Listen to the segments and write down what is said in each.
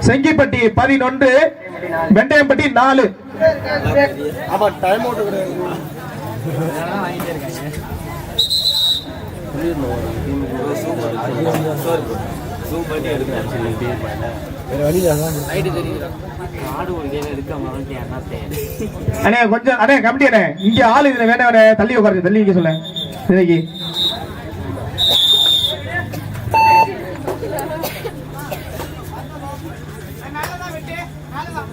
செங்கிப்பட்டி பதினொன்று வெண்டையம்பட்டி நாலு. அண்ணே கொஞ்சம் அண்ணே கமிட்டி அண்ணே. இங்க ஆளு இதுல வேணா வேணா தள்ளி உட்காருங்க தள்ளி நிக்க சொல்ல இன்னைக்கு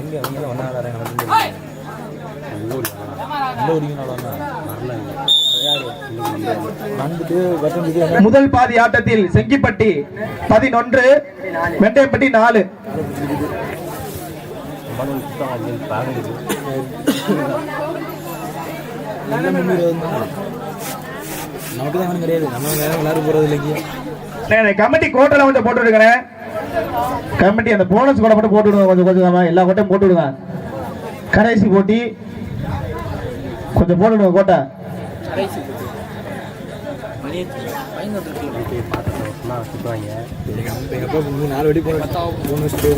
எங்கே ஒன்றா முதல் பாதி ஆட்டத்தில் செங்கிப்பட்டி பதினொன்று மெட்டைப்பட்டி நாலு. நமக்கு தான் கிடையாது. நம்ம விளையாட போறது இல்லைங்க. கமிட்டி கோட்டையில கொஞ்சம் போட்டு விடுங்க கமிட்டி அந்த போனஸ் கூட மட்டும் போட்டு விடுங்க கொஞ்சம் கொஞ்சம் எல்லா கோட்டையும் போட்டு விடுங்க கடைசி போட்டி. கொஞ்சம் போட்டு விடுங்க கோட்டை நாலு வெடி போன மூணு வச்சுட்டு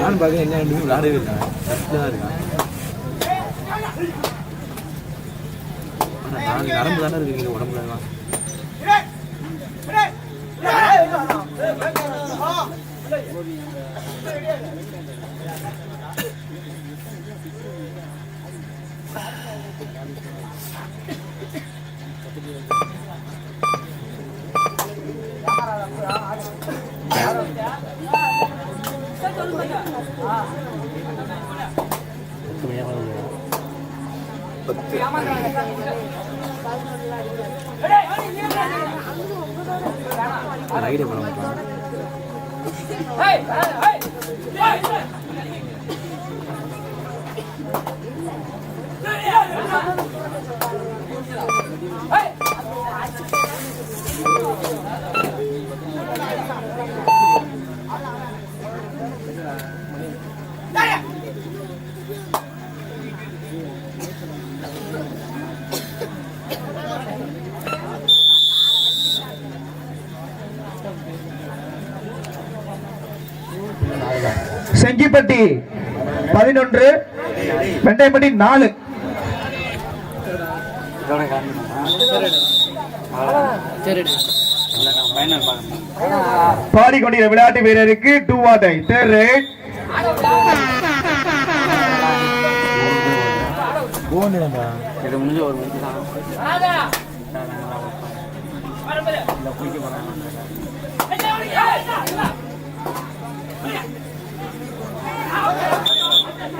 நானும் பார்க்க என்ன ரெண்டுமே விளையாடவே இருக்காங்க தான் இருக்கான் ஆனால் நான் நரம்பு தானே இருக்குங்க உடம்புல எல்லாம். ஐடியா பண்ண மாட்டான் செங்கிப்பட்டி பதினொன்று வெண்டைப்பட்டி நாலு. பாடிக்கொண்டிருக்கிற விளையாட்டு வீரருக்கு டூ வாட்டை தேர்ட் ரைட் இது முடிஞ்ச ஒரு மணிக்கு தான்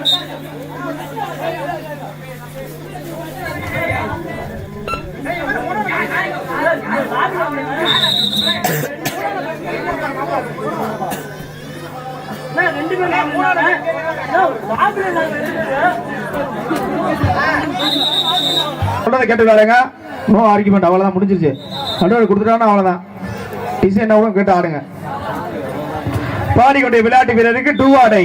சொல்றதை நோ ஆர்குமெண்ட் அவ்வளவுதான் முடிஞ்சிருச்சு. நடுவர் கொடுத்துட்டாங்கன்னா அவ்வளவுதான். டிசி என்ன கூட கேட்டு ஆடுங்க. பாடிக்கொண்டிய விளையாட்டு வீரருக்கு டூ ஆடை.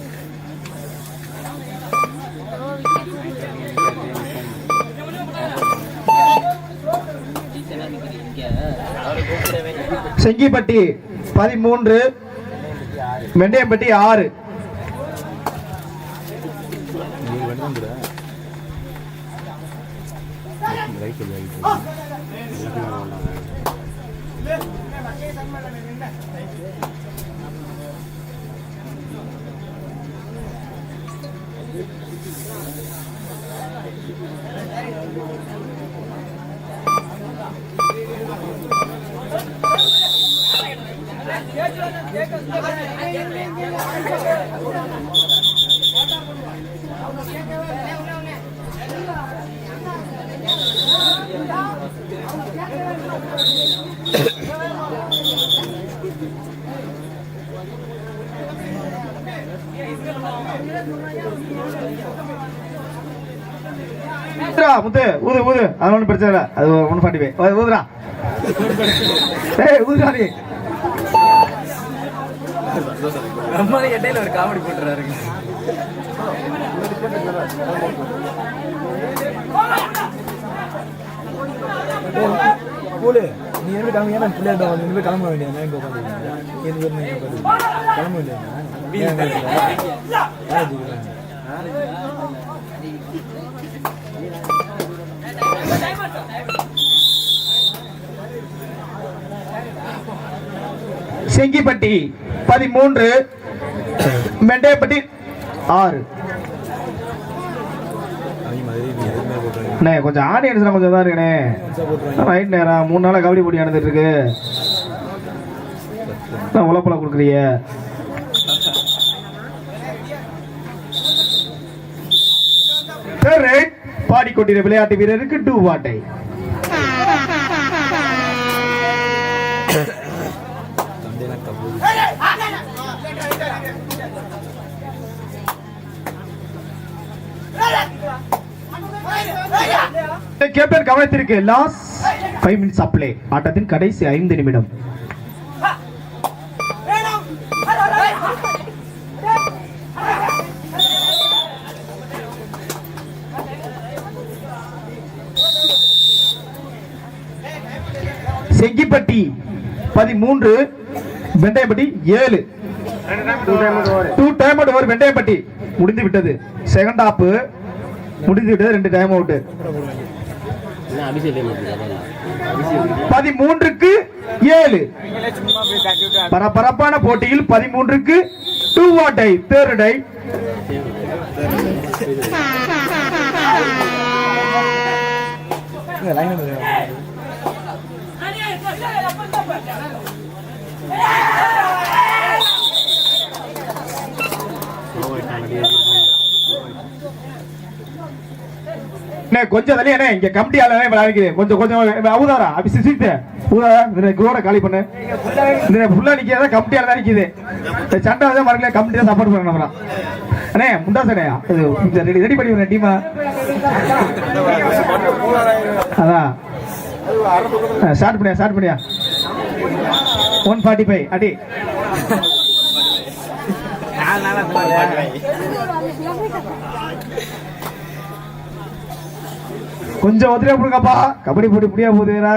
செங்கிப்பட்டி பதிமூன்று வெண்டையம்பட்டி ஆறு. ஊதுடா, முத்து ஊது ஊது. அது ஒன்றும் பிரச்சனை இல்லை. அது ஒன்று பாட்டி போய் ஊதுடா. ஏய் ஊதுடா நீ. நம்மளே இடையில ஒரு காமெடி போட்டுறாருங்க கூலு நீ எங்க கிளம்பி ஏன்னா பிள்ளையாட்ட வந்து? இனிமேல் கிளம்ப வேண்டியது எங்க கிளம்ப வேண்டியது செங்கிப்பட்டி. பதிமூன்று. வெண்டையப்பட்டி ஆறு. அண்ணே கொஞ்சம் ஆடியன்ஸ்லாம் கொஞ்சம் தான் இருக்கணே ரைட் நேரம் மூணு நாளாக கபடி போட்டி நடந்துட்டு இருக்கு. நான் உழப்பல கொடுக்குறிய பாடிக்கொண்டிருந்த விளையாட்டு வீரருக்கு டூ வாட்டை. கேப்டன் கவனத்திற்கு லாஸ்ட் ஃபைவ் மினிட்ஸ் அப்ளே ஆட்டத்தின் கடைசி ஐந்து நிமிடம். செங்கிப்பட்டி பதிமூன்று வெண்டையப்பட்டி ஏழு. Two time out over Vendaiyappatti முடிந்து விட்டது செகண்ட் ஹாப் முடிந்து விட்டது ரெண்டு டைம் அவுட்டு பதிமூன்றுக்கு ஏழு பரபரப்பான போட்டியில் பதிமூன்றுக்கு டூ வாட்டை தேர்டை Yeah! அண்ணே, கொஞ்சம் தள்ளி அண்ணே இங்க கமிட்டி ஆளே விளையாடுது கொஞ்சம் கொஞ்சம் ஊதாரா அப்படி சிசித்து ஊதாரா இந்த க்ரோட காலி பண்ணு இந்த ஃபுல்லா நிக்கிறதா கமிட்டி ஆள தான் நிக்குது. இந்த சண்டை வந்து மறக்கல கமிட்டி தான் சப்போர்ட் பண்ண அண்ணே முண்டாஸ் இது ரெடி ரெடி பண்ணி வரேன் டீமா அதான். ஸ்டார்ட் பண்ணியா ஸ்டார்ட் பண்ணியா? ஒன் ஃபார்ட்டி ஃபைவ் அடி கொஞ்சம் ஒத்துழைப்பு கொடுங்கப்பா கபடி போட்டி முடியா போகுதுடா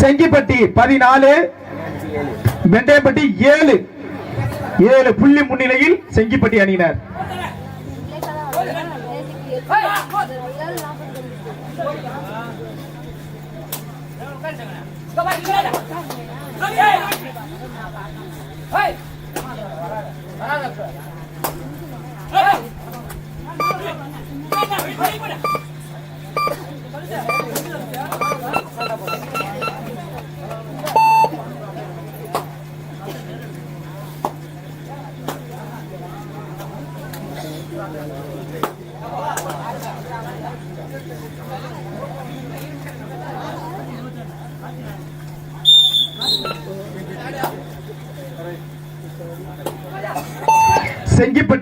செங்கிப்பட்டி பதினாலு வெண்டையப்பட்டி ஏழு. ஏழு புள்ளி முன்னிலையில் செங்கிப்பட்டி அணியினர். Hey!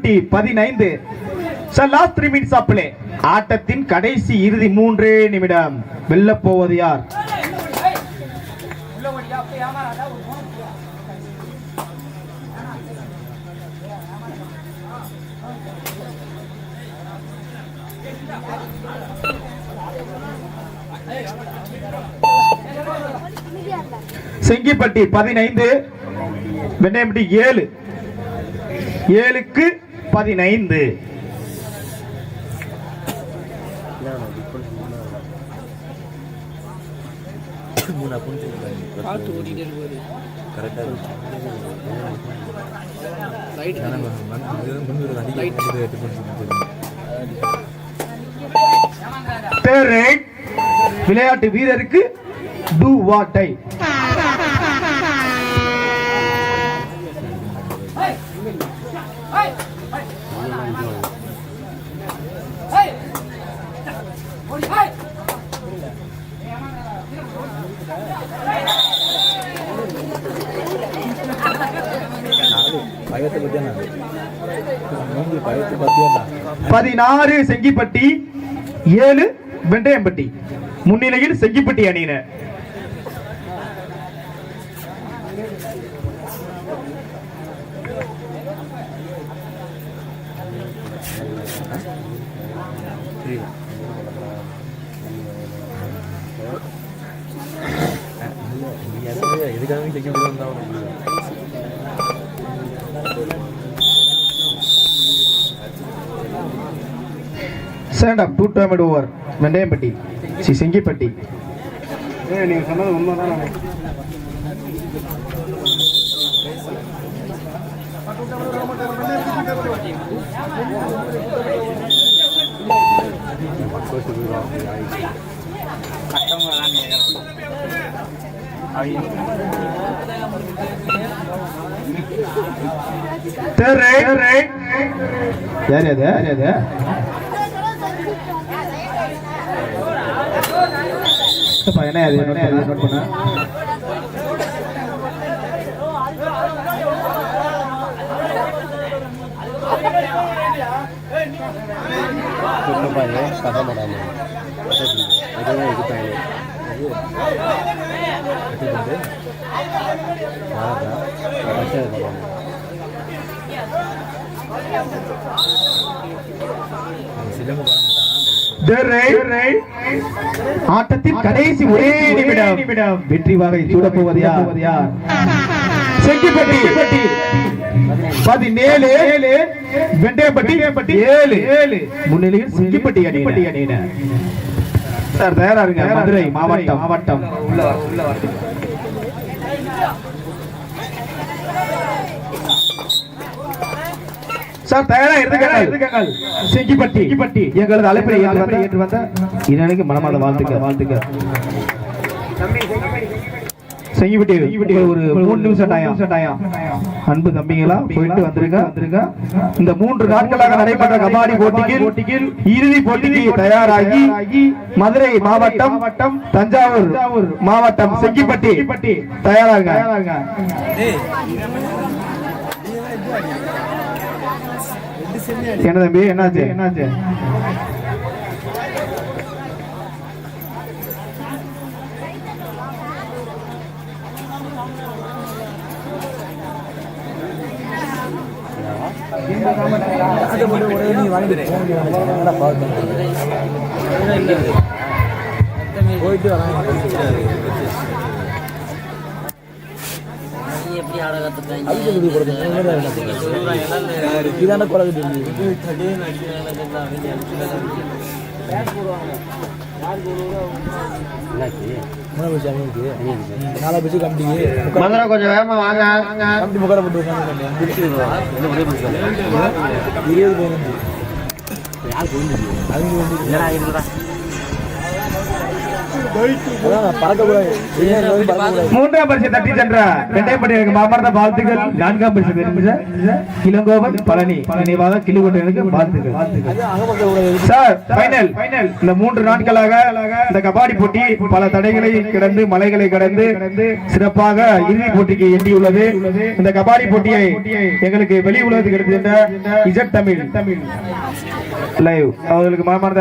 நூத்தி பதினைந்து சார் லாஸ்ட் த்ரீ மினிட்ஸ் அப்ளே ஆட்டத்தின் கடைசி இறுதி மூன்றே நிமிடம். வெல்ல போவது யார்? செங்கிப்பட்டி பதினைந்து வெண்ணயம்பட்டி ஏழு. ஏழுக்கு பதினைந்து. விளையாட்டு வீரருக்கு டூ வாட்டை பதினாறு செங்கிப்பட்டி ஏழு வெண்டையம்பட்டி. முன்னிலையில் செங்கிப்பட்டி அணியினர் எதுக்காக stand up two time over Vendaiyampatti C Sengipatti. நீங்க சொன்னது உண்மைதான்? Right. யார் அது? யார் அது? என்ன அது நோட் பண்ண கதை சிலம்பு ஆட்டத்தின் கடைசி ஒரே நிமிடம். நிமிடம். வெற்றி வாகை சூட போவது யார்? செங்கிப்பட்டி பதினேழு. வெண்டையப்பட்டி. ஏழு. ஏழு. முன்னிலையில் செங்கிப்பட்டி அணி அணியினர். சார் தயாரா இருங்க. மதுரை மாவட்டம். மாவட்டம். சார் தயாரா இருந்துக்கங்கள் செங்கிப்பட்டி செங்கிப்பட்டி எங்களது அழைப்பை ஏற்று வந்த ஏற்று வந்த இனனுக்கு மனமாத வாழ்த்துக்க வாழ்த்துக்க செங்கிப்பட்டி செங்கிப்பட்டி ஒரு மூணு நிமிஷம் டாயம். டாயம். அன்பு தம்பிங்களா போயிட்டு வந்திருக்க. வந்திருக்க. இந்த மூன்று நாட்களாக நடைபெற்ற கபாடி போட்டியில் போட்டியில் இறுதி போட்டிக்கு தயாராகி மதுரை மாவட்டம் மாவட்டம் தஞ்சாவூர் மாவட்டம் செங்கிப்பட்டி தயாராக. என்ன தம்பி? என்னாச்சு? என்னாச்சு? போயிட்டு நீ இதான குழந்தை என்னாச்சு மதுரை கொஞ்சம் வேகமா வாங்க போட்டு இருபது பதினஞ்சு மூன்றாம் பரிசு தட்டி சென்ற ரெட்டைப்பட்டியலுக்கு மாமர்ந்த வாழ்த்துக்கள். நான்காம் பரிசு தெரிஞ்ச இளங்கோவன் பழனி. நினைவாக கிளிகொட்டையனுக்கு வாழ்த்துக்கள். சார் பைனல் இந்த மூன்று நாட்களாக இந்த கபாடி போட்டி பல தடைகளை கடந்து மலைகளை கடந்து சிறப்பாக இறுதி போட்டிக்கு எட்டியுள்ளது. இந்த கபாடி போட்டியை எங்களுக்கு வெளி உலகத்துக்கு எடுத்துகின்ற இசட் தமிழ். தமிழ் லைவ் அவர்களுக்கு மனமார்ந்த